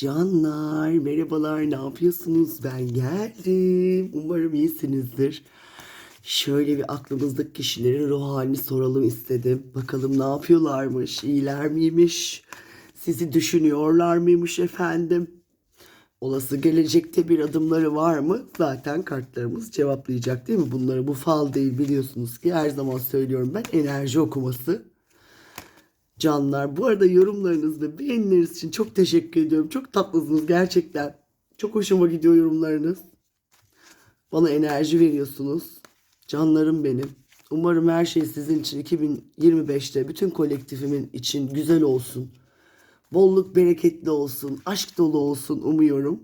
Canlar, merhabalar, ne yapıyorsunuz? Ben geldim. Umarım iyisinizdir. Şöyle bir aklımızdaki kişilerin ruh halini soralım istedim. Bakalım ne yapıyorlarmış, iyiler miymiş? Sizi düşünüyorlar mıymış efendim? Olası gelecekte bir adımları var mı? Zaten kartlarımız cevaplayacak değil mi? Bunları bu fal değil biliyorsunuz ki her zaman söylüyorum ben enerji okuması. Canlar bu arada yorumlarınız ve beğenileriniz için çok teşekkür ediyorum. Çok tatlısınız gerçekten. Çok hoşuma gidiyor yorumlarınız. Bana enerji veriyorsunuz. Canlarım benim. Umarım her şey sizin için 2025'te bütün kolektifimin için güzel olsun. Bolluk bereketli olsun. Aşk dolu olsun umuyorum.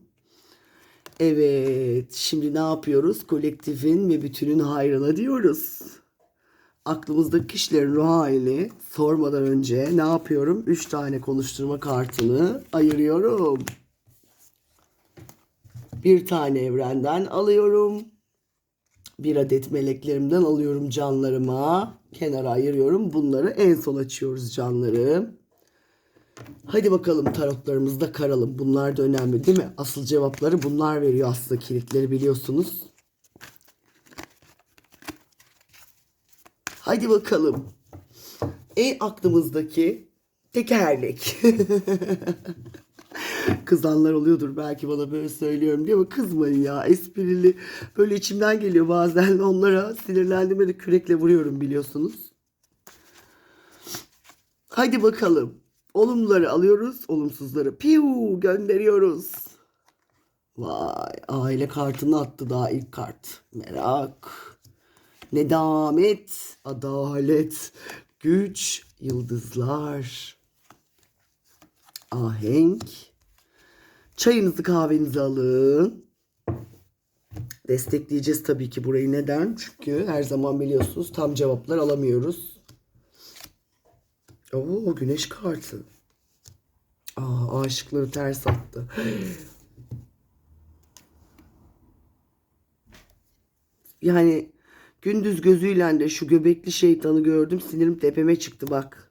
Evet, şimdi ne yapıyoruz? Kolektifin ve bütünün hayrına diyoruz aklımızdaki kişilerin ruh halini sormadan önce ne yapıyorum? 3 tane konuşturma kartını ayırıyorum. Bir tane evrenden alıyorum. Bir adet meleklerimden alıyorum canlarıma. Kenara ayırıyorum. Bunları en son açıyoruz canlarım. Hadi bakalım tarotlarımızda karalım. Bunlar da önemli değil mi? Asıl cevapları bunlar veriyor aslında kilitleri biliyorsunuz. Hadi bakalım. En aklımızdaki tekerlek. Kızanlar oluyordur belki bana böyle söylüyorum diye ama kızmayın ya. Esprili böyle içimden geliyor bazen onlara sinirlendiğimde de kürekle vuruyorum biliyorsunuz. Hadi bakalım. Olumluları alıyoruz, olumsuzları piu gönderiyoruz. Vay aile kartını attı daha ilk kart. Merak. Nedamet, adalet, güç, yıldızlar, ahenk. Çayınızı kahvenizi alın. Destekleyeceğiz tabii ki burayı. Neden? Çünkü her zaman biliyorsunuz tam cevaplar alamıyoruz. Oo güneş kartı. Aa, aşıkları ters attı. Yani gündüz gözüyle de şu göbekli şeytanı gördüm. Sinirim tepeme çıktı bak.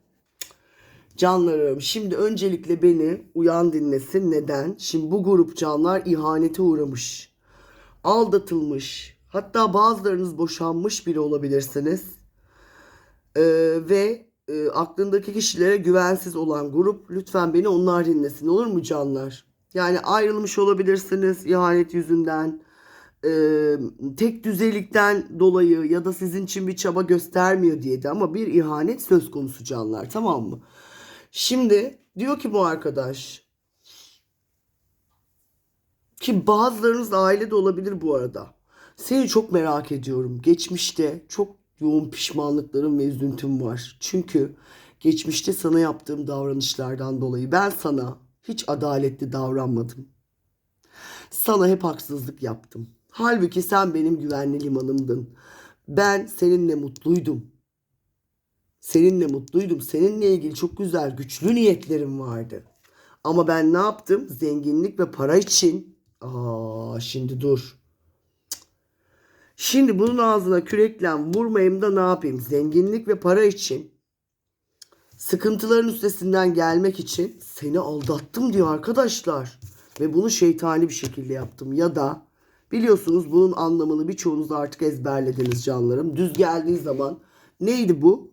Canlarım şimdi öncelikle beni uyan dinlesin. Neden? Şimdi bu grup canlar ihanete uğramış. Aldatılmış. Hatta bazılarınız boşanmış bile olabilirsiniz. Ee, ve e, aklındaki kişilere güvensiz olan grup lütfen beni onlar dinlesin olur mu canlar? Yani ayrılmış olabilirsiniz ihanet yüzünden e, tek düzelikten dolayı ya da sizin için bir çaba göstermiyor diye de ama bir ihanet söz konusu canlar tamam mı? Şimdi diyor ki bu arkadaş ki bazılarınız aile de olabilir bu arada. Seni çok merak ediyorum. Geçmişte çok yoğun pişmanlıklarım ve üzüntüm var. Çünkü geçmişte sana yaptığım davranışlardan dolayı ben sana hiç adaletli davranmadım. Sana hep haksızlık yaptım. Halbuki sen benim güvenli limanımdın. Ben seninle mutluydum. Seninle mutluydum. Seninle ilgili çok güzel, güçlü niyetlerim vardı. Ama ben ne yaptım? Zenginlik ve para için. Aa, şimdi dur. Şimdi bunun ağzına kürekle vurmayayım da ne yapayım? Zenginlik ve para için. Sıkıntıların üstesinden gelmek için seni aldattım diyor arkadaşlar. Ve bunu şeytani bir şekilde yaptım. Ya da biliyorsunuz bunun anlamını birçoğunuz artık ezberlediniz canlarım. Düz geldiği zaman neydi bu?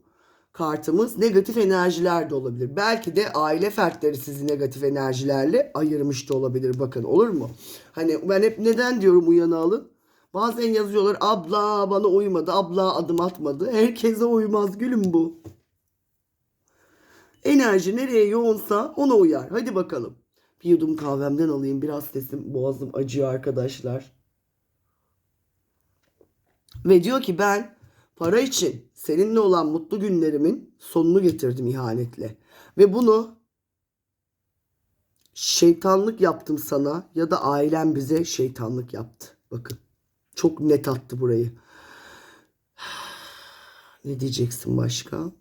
Kartımız negatif enerjiler de olabilir. Belki de aile fertleri sizi negatif enerjilerle ayırmış da olabilir. Bakın olur mu? Hani ben hep neden diyorum uyanı alın? Bazen yazıyorlar abla bana uymadı, abla adım atmadı. Herkese uymaz gülüm bu. Enerji nereye yoğunsa ona uyar. Hadi bakalım. Bir yudum kahvemden alayım. Biraz sesim boğazım acıyor arkadaşlar. Ve diyor ki ben para için seninle olan mutlu günlerimin sonunu getirdim ihanetle. Ve bunu şeytanlık yaptım sana ya da ailem bize şeytanlık yaptı. Bakın çok net attı burayı. Ne diyeceksin başka?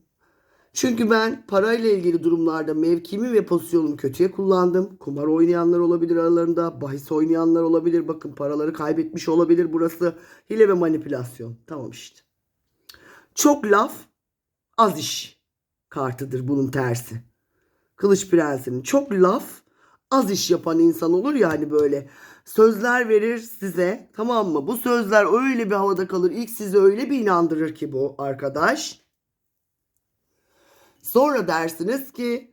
Çünkü ben parayla ilgili durumlarda mevkimi ve pozisyonumu kötüye kullandım. Kumar oynayanlar olabilir aralarında, bahis oynayanlar olabilir. Bakın paraları kaybetmiş olabilir burası. Hile ve manipülasyon. Tamam işte. Çok laf, az iş kartıdır bunun tersi. Kılıç Prensi'nin çok laf, az iş yapan insan olur ya hani böyle. Sözler verir size tamam mı? Bu sözler öyle bir havada kalır. İlk sizi öyle bir inandırır ki bu arkadaş. Sonra dersiniz ki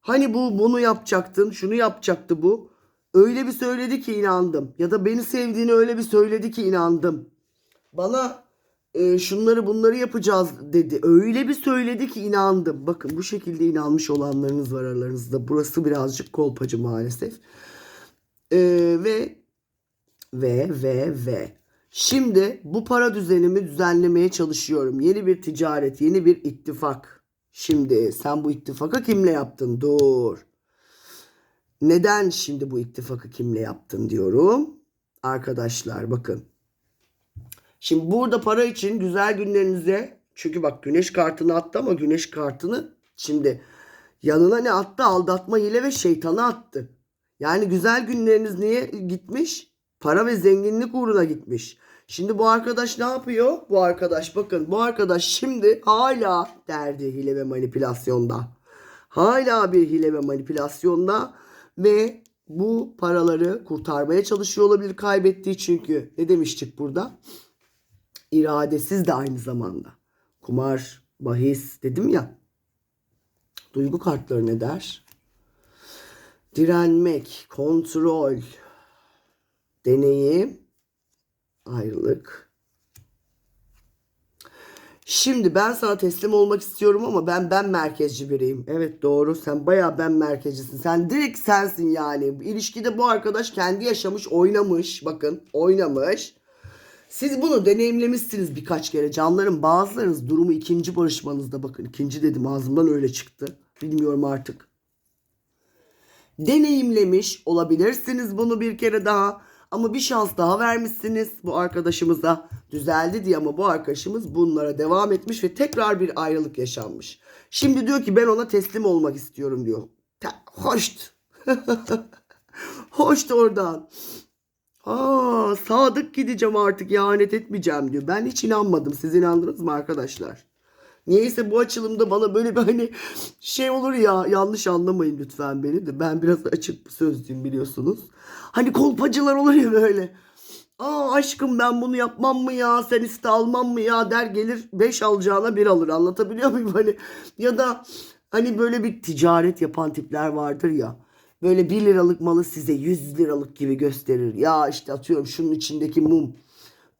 hani bu bunu yapacaktın, şunu yapacaktı bu. Öyle bir söyledi ki inandım. Ya da beni sevdiğini öyle bir söyledi ki inandım. Bana e, şunları bunları yapacağız dedi. Öyle bir söyledi ki inandım. Bakın bu şekilde inanmış olanlarınız var aralarınızda. Burası birazcık kolpacı maalesef. E, ve ve ve ve. Şimdi bu para düzenimi düzenlemeye çalışıyorum. Yeni bir ticaret, yeni bir ittifak. Şimdi sen bu ittifakı kimle yaptın? Dur. Neden şimdi bu ittifakı kimle yaptın diyorum. Arkadaşlar bakın. Şimdi burada para için güzel günlerinize çünkü bak güneş kartını attı ama güneş kartını şimdi yanına ne attı? Aldatma hile ve şeytanı attı. Yani güzel günleriniz niye gitmiş? Para ve zenginlik uğruna gitmiş. Şimdi bu arkadaş ne yapıyor? Bu arkadaş bakın bu arkadaş şimdi hala derdi hile ve manipülasyonda. Hala bir hile ve manipülasyonda ve bu paraları kurtarmaya çalışıyor olabilir kaybettiği çünkü. Ne demiştik burada? iradesiz de aynı zamanda. Kumar, bahis dedim ya. Duygu kartları ne der? Direnmek, kontrol, deneyim, ayrılık. Şimdi ben sana teslim olmak istiyorum ama ben ben merkezci biriyim. Evet doğru sen bayağı ben merkezcisin. Sen direkt sensin yani. İlişkide bu arkadaş kendi yaşamış oynamış. Bakın oynamış. Siz bunu deneyimlemişsiniz birkaç kere. Canlarım bazılarınız durumu ikinci barışmanızda bakın. ikinci dedim ağzımdan öyle çıktı. Bilmiyorum artık. Deneyimlemiş olabilirsiniz bunu bir kere daha. Ama bir şans daha vermişsiniz bu arkadaşımıza. Düzeldi diye ama bu arkadaşımız bunlara devam etmiş ve tekrar bir ayrılık yaşanmış. Şimdi diyor ki ben ona teslim olmak istiyorum diyor. Hoşt. Hoşt oradan. Aa, sadık gideceğim artık ihanet etmeyeceğim diyor. Ben hiç inanmadım. Siz inandınız mı arkadaşlar? Niyeyse bu açılımda bana böyle bir hani şey olur ya yanlış anlamayın lütfen beni de. Ben biraz açık bir sözlüyüm biliyorsunuz. Hani kolpacılar olur ya böyle. Aa aşkım ben bunu yapmam mı ya? Sen iste almam mı ya? Der gelir 5 alacağına bir alır. Anlatabiliyor muyum? Hani ya da hani böyle bir ticaret yapan tipler vardır ya. Böyle 1 liralık malı size 100 liralık gibi gösterir. Ya işte atıyorum şunun içindeki mum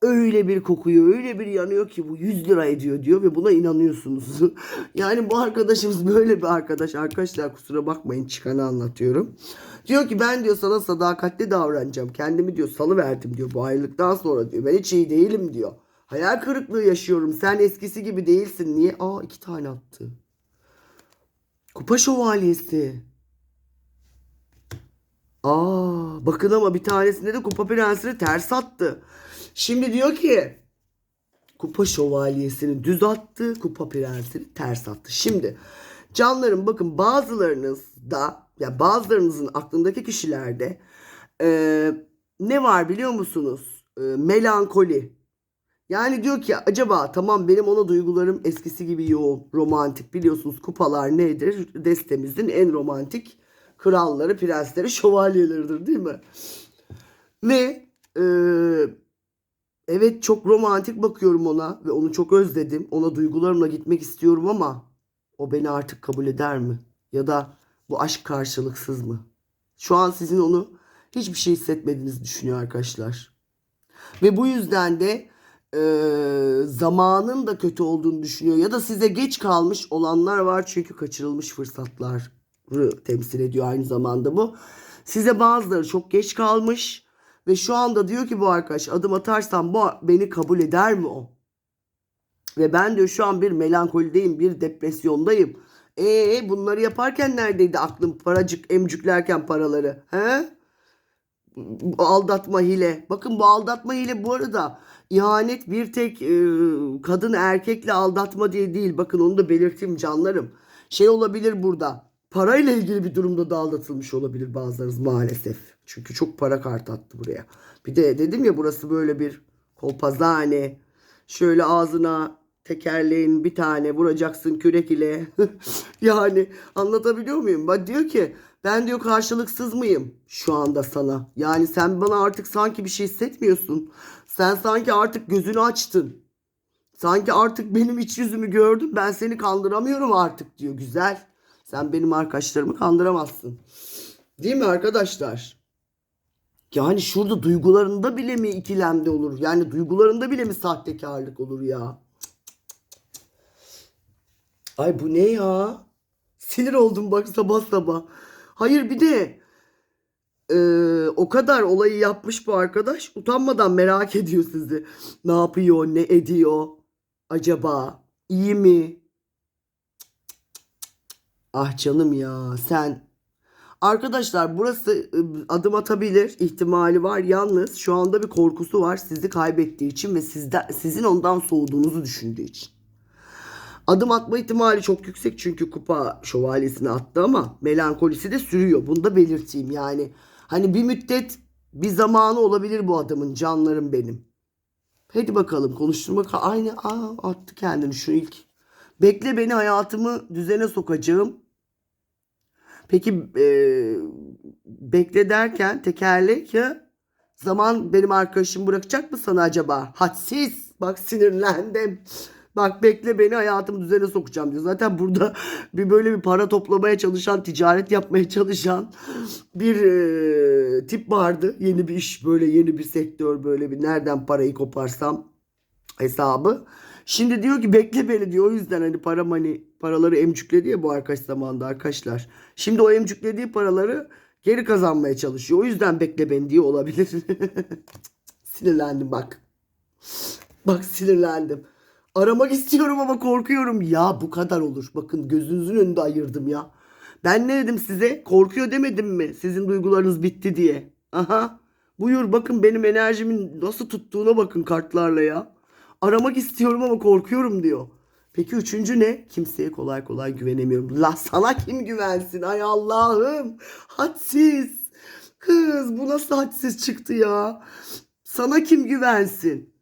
öyle bir kokuyor öyle bir yanıyor ki bu 100 lira ediyor diyor ve buna inanıyorsunuz. yani bu arkadaşımız böyle bir arkadaş arkadaşlar kusura bakmayın çıkanı anlatıyorum. Diyor ki ben diyor sana sadakatli davranacağım. Kendimi diyor salı verdim diyor bu ayrılıktan sonra diyor. Ben hiç iyi değilim diyor. Hayal kırıklığı yaşıyorum. Sen eskisi gibi değilsin. Niye? Aa iki tane attı. Kupa şövalyesi. Aa bakın ama bir tanesinde de kupa prensini ters attı. Şimdi diyor ki kupa şövalyesini düz attı, kupa prensini ters attı. Şimdi canlarım bakın bazılarınız da ya bazılarınızın aklındaki kişilerde e, ne var biliyor musunuz? E, melankoli. Yani diyor ki acaba tamam benim ona duygularım eskisi gibi yoğun, romantik. Biliyorsunuz kupalar nedir? Destemizin en romantik kralları, prensleri, şövalyeleridir değil mi? Ve e, evet çok romantik bakıyorum ona ve onu çok özledim. Ona duygularımla gitmek istiyorum ama o beni artık kabul eder mi? Ya da bu aşk karşılıksız mı? Şu an sizin onu hiçbir şey hissetmediğinizi düşünüyor arkadaşlar. Ve bu yüzden de e, zamanın da kötü olduğunu düşünüyor. Ya da size geç kalmış olanlar var çünkü kaçırılmış fırsatlar temsil ediyor aynı zamanda bu. Size bazıları çok geç kalmış ve şu anda diyor ki bu arkadaş adım atarsam bu beni kabul eder mi o? Ve ben diyor şu an bir melankolideyim, bir depresyondayım. E bunları yaparken neredeydi aklım paracık emcüklerken paraları? He? Aldatma hile. Bakın bu aldatma hile bu arada ihanet bir tek e, kadın erkekle aldatma diye değil. Bakın onu da belirteyim canlarım. Şey olabilir burada. Parayla ilgili bir durumda da aldatılmış olabilir bazılarınız maalesef. Çünkü çok para kart attı buraya. Bir de dedim ya burası böyle bir kolpazane. Şöyle ağzına tekerleğin bir tane vuracaksın kürek ile. yani anlatabiliyor muyum? Bak diyor ki Ben diyor karşılıksız mıyım şu anda sana? Yani sen bana artık sanki bir şey hissetmiyorsun. Sen sanki artık gözünü açtın. Sanki artık benim iç yüzümü gördün. Ben seni kandıramıyorum artık diyor. Güzel. Sen benim arkadaşlarımı kandıramazsın. Değil mi arkadaşlar? Yani şurada duygularında bile mi ikilemde olur? Yani duygularında bile mi sahtekarlık olur ya? Ay bu ne ya? Sinir oldum bak sabah sabah. Hayır bir de eee, o kadar olayı yapmış bu arkadaş. Utanmadan merak ediyor sizi. Ne yapıyor, ne ediyor acaba? İyi mi? Ah canım ya sen. Arkadaşlar burası ıı, adım atabilir ihtimali var. Yalnız şu anda bir korkusu var sizi kaybettiği için ve sizden, sizin ondan soğuduğunuzu düşündüğü için. Adım atma ihtimali çok yüksek çünkü kupa şövalyesini attı ama melankolisi de sürüyor. Bunu da belirteyim yani. Hani bir müddet bir zamanı olabilir bu adamın canlarım benim. Hadi bakalım konuşturmak aynı aa, attı kendini şu ilk. Bekle beni hayatımı düzene sokacağım. Peki e, bekle derken tekerlek ya zaman benim arkadaşım bırakacak mı sana acaba? Hadsiz. Bak sinirlendim. Bak bekle beni hayatımı düzene sokacağım diyor. Zaten burada bir böyle bir para toplamaya çalışan, ticaret yapmaya çalışan bir e, tip vardı. Yeni bir iş böyle yeni bir sektör böyle bir nereden parayı koparsam hesabı. Şimdi diyor ki bekle beni diyor. O yüzden hani param hani paraları emcükledi ya bu arkadaş zamanında arkadaşlar. Şimdi o emcüklediği paraları geri kazanmaya çalışıyor. O yüzden bekle beni diyor olabilir. Sinirlendim bak. Bak sinirlendim. Aramak istiyorum ama korkuyorum. Ya bu kadar olur. Bakın gözünüzün önünde ayırdım ya. Ben ne dedim size? Korkuyor demedim mi? Sizin duygularınız bitti diye. Aha. Buyur bakın benim enerjimin nasıl tuttuğuna bakın kartlarla ya. Aramak istiyorum ama korkuyorum diyor. Peki üçüncü ne? Kimseye kolay kolay güvenemiyorum. La sana kim güvensin? Ay Allah'ım. Hadsiz. Kız bu nasıl hadsiz çıktı ya? Sana kim güvensin?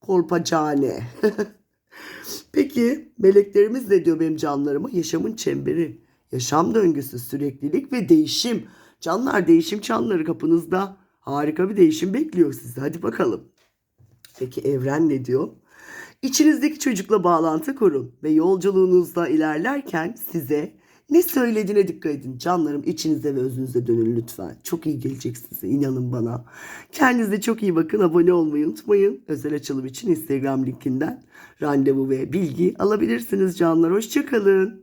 Kolpacane. Peki meleklerimiz ne diyor benim canlarıma? Yaşamın çemberi, yaşam döngüsü, süreklilik ve değişim. Canlar değişim çanları kapınızda. Harika bir değişim bekliyor sizi. Hadi bakalım. Peki evren ne diyor? İçinizdeki çocukla bağlantı kurun ve yolculuğunuzda ilerlerken size ne söylediğine dikkat edin. Canlarım içinize ve özünüze dönün lütfen. Çok iyi gelecek size inanın bana. Kendinize çok iyi bakın. Abone olmayı unutmayın. Özel açılım için Instagram linkinden randevu ve bilgi alabilirsiniz canlar. Hoşçakalın.